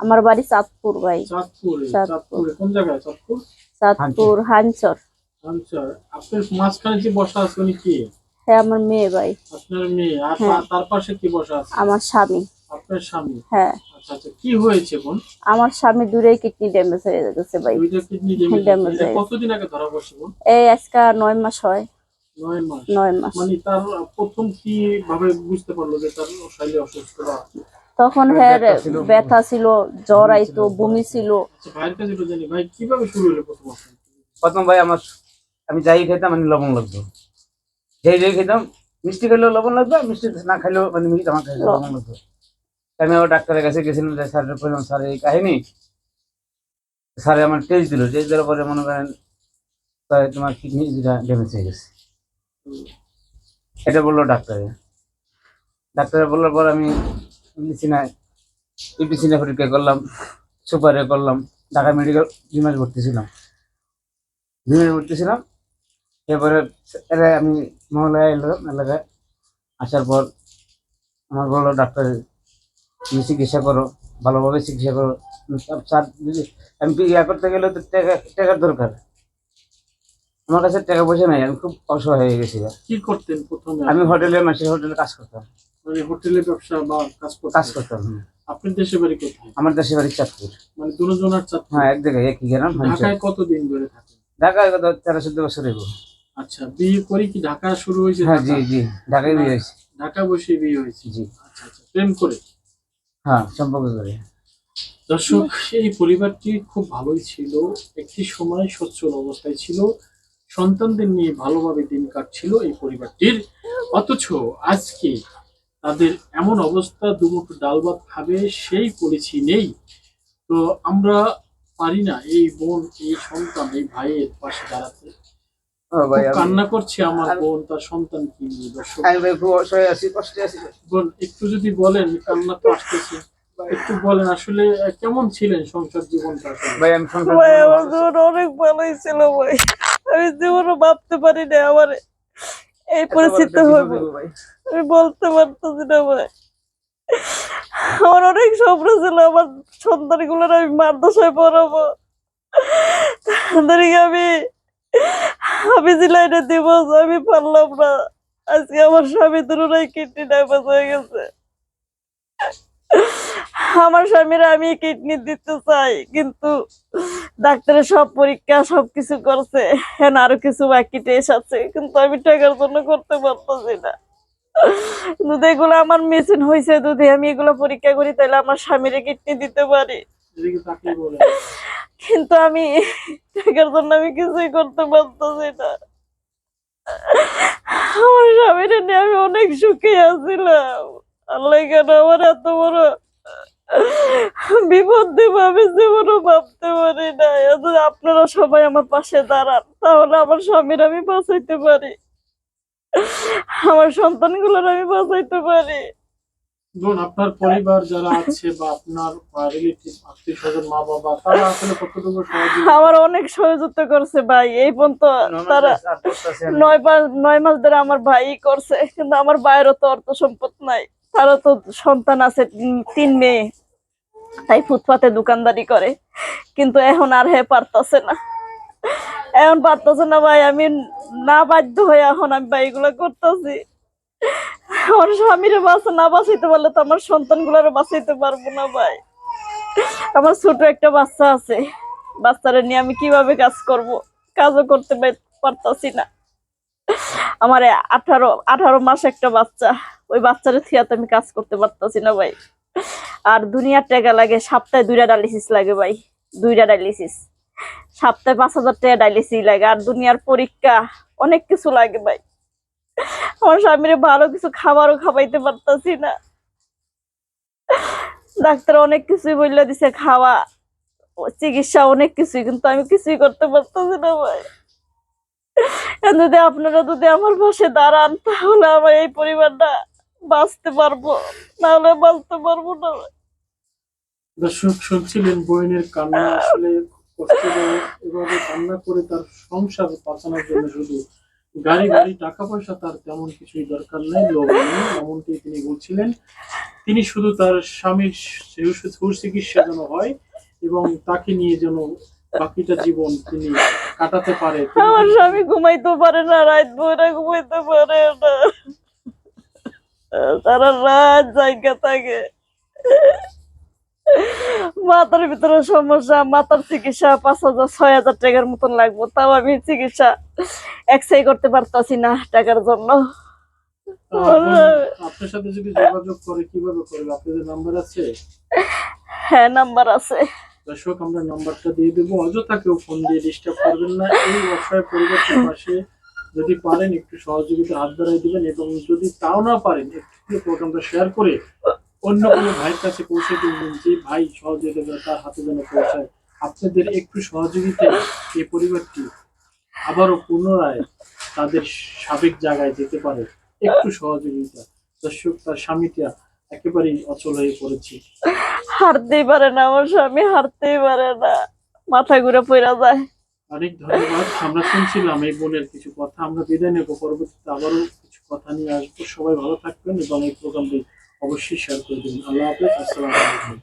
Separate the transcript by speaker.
Speaker 1: আমার বাড়ি চাঁদপুর ভাই।
Speaker 2: চাঁদপুর।
Speaker 1: হানচর।
Speaker 2: মাঝখানে যে বসা আছে উনি কি?
Speaker 1: হ্যাঁ আমার মেয়ে ভাই।
Speaker 2: আপনার মেয়ে। আর
Speaker 1: হ্যাঁ।
Speaker 2: তার পাশে কি বসা আছে?
Speaker 1: আমার স্বামী।
Speaker 2: আপনার স্বামী?
Speaker 1: হ্যাঁ।
Speaker 2: আচ্ছা আচ্ছা। কি হয়েছে বোন?
Speaker 1: আমার স্বামী দূরে কিডনি ড্যামেজ হয়ে গেছে ভাই।
Speaker 2: কিডনি ড্যামেজ
Speaker 1: গেছে।
Speaker 2: কতদিন আগে ধরা পড়ছে বোন?
Speaker 1: এই আজকে নয় মাস হয়।
Speaker 2: নয় মাস। মানে তার প্রথম কি ভাবে বুঝতে পারল যে তার শরীরে
Speaker 1: তখন হ্যাঁ ব্যথা ছিল। জ্বর আইতো বমি ছিল।
Speaker 2: প্রথম
Speaker 3: ভাই আমার আমি যাই খেতাম মানে লবণ লাগতো। যেই যেই খেতাম মিষ্টি খেলেও লবণ লাগতো আর মিষ্টি না খাইলেও মানে মিষ্টি আমার খাইলে লবণ লাগতো। আমি আবার ডাক্তারের কাছে গেছিলাম যে স্যারের বললাম স্যার এই কাহিনী। স্যারে আমার টেস্ট দিল। টেস্ট দেওয়ার পরে মনে করেন তাই তোমার কিডনি যেটা ড্যামেজ হয়ে গেছে। এটা বলল ডাক্তারে। ডাক্তারে বলার পর আমি মেডিসিনায় ইপিসিনে পরীক্ষা করলাম সুপারে করলাম ঢাকা মেডিকেল দুই মাস ভর্তি ছিলাম দুই মাস ভর্তি ছিলাম এরপরে এরা আমি মহলায় এলাম এলাকায় আসার পর আমার বলল ডাক্তার তুমি চিকিৎসা করো ভালোভাবে চিকিৎসা করো। স্যার যদি আমি ইয়া করতে গেলে তো টাকা টাকার দরকার। আমার কাছে টাকা পয়সা নাই আমি খুব অসহায় হয়ে গেছি
Speaker 2: কি করতেন প্রথমে?
Speaker 3: আমি হোটেলে মাসের হোটেলে কাজ করতাম।
Speaker 2: মানে হোটেলে ব্যবসা বা কাজ
Speaker 3: কাজ
Speaker 2: করতেন
Speaker 3: করতাম হুম।
Speaker 2: আপনার দেশে বাড়ি কোথায়?
Speaker 3: আমার দেশে বাড়ি চাঁদপুর।
Speaker 2: মানে দুজনের চাঁদপুর?
Speaker 3: হ্যাঁ এক জায়গায় একই গ্রাম
Speaker 2: ঢাকায় কতদিন ধরে থাকেন?
Speaker 3: ঢাকায় কত তেরো চোদ্দ বছর এগো
Speaker 2: আচ্ছা বিয়ে করি কি ঢাকা শুরু হয়েছে?
Speaker 3: হ্যাঁ জি জি ঢাকায় বিয়ে হয়েছে।
Speaker 2: ঢাকা বসে বিয়ে হয়েছে?
Speaker 3: জি।
Speaker 2: আচ্ছা আচ্ছা প্রেম করে?
Speaker 3: হ্যাঁ সম্পর্ক করে।
Speaker 2: দর্শক এই পরিবারটি খুব ভালোই ছিল। একটি সময় সচ্ছল অবস্থায় ছিল। সন্তানদের নিয়ে ভালোভাবে দিন কাটছিল এই পরিবারটির। অথচ আজকে তাদের এমন অবস্থা দুমুঠো ডাল ভাত খাবে সেই পলিসি নেই। তো আমরা পারি না এই বোন এই সন্তান এই ভাইয়ের পাশে দাঁড়াতে।
Speaker 3: ভাই
Speaker 2: কান্না করছে আমার বোন তার সন্তান কি নিয়ে দর্শক বোন একটু যদি বলেন কান্না তো আসতেছে। একটু বলেন আসলে কেমন ছিলেন সংসার জীবনটা
Speaker 3: ভাই আমি
Speaker 1: অনেক ভালোই ছিল ভাই। আমি জীবনে ভাবতে পারি না আমার এই পরিস্থিতি
Speaker 3: ভাই।
Speaker 1: আমি বলতে পারতেছি না ভাই। আমার অনেক স্বপ্ন ছিল আমার সন্তানগুলোর আমি মাদ্রাসায় পড়াবো। তাদেরকে আমি আমি লাইনে দিব আমি পারলাম না। আজকে আমার স্বামী দুটোই কিডনি ডাইভার্স হয়ে গেছে। আমার স্বামীরা আমি কিডনি দিতে চাই কিন্তু ডাক্তারের সব পরীক্ষা, সবকিছু করছে। হ্যাঁ আরও কিছু বাকি টেস্ট আছে, কিন্তু আমি টাকার জন্য করতে পারতেছি না। যদি এগুলো আমার মেশিন হয়েছে যদি আমি এগুলো পরীক্ষা করি, তাহলে আমার স্বামীর কিডনি দিতে পারি। কিন্তু আমি টাকার জন্য আমি কিছুই করতে পারতেছি না। আমার স্বামীর নিয়ে আমি অনেক সুখে আছিলাম। আল্লাহ কেন আমার এত বড় বিপদ আমি জীবনও ভাবতে পারি না। যদি আপনারা সবাই আমার পাশে দাঁড়ান তাহলে আমার স্বামীর আমি বাঁচাইতে পারি। আমার সন্তানগুলোর আমি বাঁচাইতে পারি।
Speaker 2: ধরুন আপনার পরিবার যারা আছে বা আপনার রিলেটিভ আত্মীয় স্বজন মা বাবা তারা আসলে কতটুকু
Speaker 1: আমার অনেক সহযোগিতা করছে ভাই এই পর্যন্ত তারা মাস নয় মাস ধরে আমার ভাই করছে কিন্তু আমার ভাইয়েরও তো অর্থ সম্পদ নাই। তারও তো সন্তান আছে তিন মেয়ে। তাই ফুটপাতে দোকানদারি করে। কিন্তু এখন আর হে পারতাছে না। এখন পারতাছে না ভাই, আমি না বাধ্য হয়ে এখন আমি ভাইগুলো করতেছি। আমার স্বামীরে বাঁচা, না বাঁচাইতে পারলে তো আমার সন্তানগুলোরে বাঁচাইতে পারব না ভাই। আমার ছোট একটা বাচ্চা আছে। বাচ্চারা নিয়ে আমি কীভাবে কাজ করব? কাজও করতে পার- পারতাছি না। আমার আঠারো আঠারো মাস একটা বাচ্চা। ওই বাচ্চার থিয়াতে আমি কাজ করতে পারতাছি না ভাই। আর দুনিয়ার টাকা লাগে, সপ্তাহে দুইটা ডায়ালিসিস লাগে ভাই, দুইটা ডায়ালিসিস সপ্তাহে পাঁচ হাজার টাকা ডায়ালিসিস লাগে, আর দুনিয়ার পরীক্ষা, অনেক কিছু লাগে ভাই। আমার স্বামীর ভালো কিছু খাবারও খাওয়াইতে পারতাছি না। ডাক্তার অনেক কিছুই বললে দিছে, খাওয়া, চিকিৎসা অনেক কিছুই, কিন্তু আমি কিছুই করতে পারতাছি না ভাই। যদি আপনারা যদি আমার পাশে দাঁড়ান, তাহলে আমার এই পরিবারটা বাঁচতে পারব নাহলে বাঁচতে পারব না।
Speaker 2: দর্শক শুনছিলেন বোনের কান্না আসলে কষ্টদায়ক এভাবে কান্না করে তার সংসার বাঁচানোর জন্য শুধু গাড়ি বাড়ি টাকা পয়সা তার তেমন কিছুই দরকার নেই এমনটি তিনি বলছিলেন। তিনি শুধু তার স্বামীর সুচিকিৎসা যেন হয় এবং তাকে নিয়ে যেন বাকিটা জীবন তিনি কাটাতে পারে।
Speaker 1: আমার স্বামী ঘুমাইতে পারে না রাত ভরে ঘুমাইতে পারে না। সারা রাত জায়গা থাকে। মাথার ভিতরে সমস্যা মাথার চিকিৎসা পাঁচ হাজার ছয় হাজার টাকার মতন লাগবে তাও আমি চিকিৎসা এক্সাই করতে পারতাছি না টাকার জন্য।
Speaker 2: আপনার সাথে যদি যোগাযোগ করে কীভাবে করবে আপনাদের নাম্বার আছে?
Speaker 1: হ্যাঁ নাম্বার আছে।
Speaker 2: দর্শক আমরা নাম্বারটা দিয়ে দেবো। অযথা কেউ ফোন দিয়ে ডিস্টার্ব করবেন না। এই অসহায় পরিবারটির পাশে যদি পারেন একটু সহযোগিতা হাত বাড়াই দিবেন এবং যদি তাও না পারেন, একটু প্রোগ্রামটা শেয়ার করে অন্য কোনো ভাইয়ের কাছে পৌঁছে দিবেন যে ভাই সহযোগিতা তার হাতে যেন পৌঁছায়। আপনাদের একটু সহযোগিতায় এই পরিবারটি আবারও পুনরায় তাদের সাবেক জায়গায় যেতে পারে। একটু সহযোগিতা। দর্শক, তার স্বামীটা একেবারেই অচল হয়ে পড়েছে।
Speaker 1: হারতেই পারে না, আমার স্বামী হারতেই পারে না। মাথা ঘুরে পড়া যায়।
Speaker 2: অনেক ধন্যবাদ। আমরা শুনছিলাম এই বোনের কিছু কথা, আমরা বিদায় নেব। পরবর্তীতে আবারও কিছু কথা নিয়ে আসব। সবাই ভালো থাকবেন এবং এই প্রোগ্রামটি অবশ্যই শেয়ার করে দিন আল্লাহ হাফেজ, আসসালামু আলাইকুম।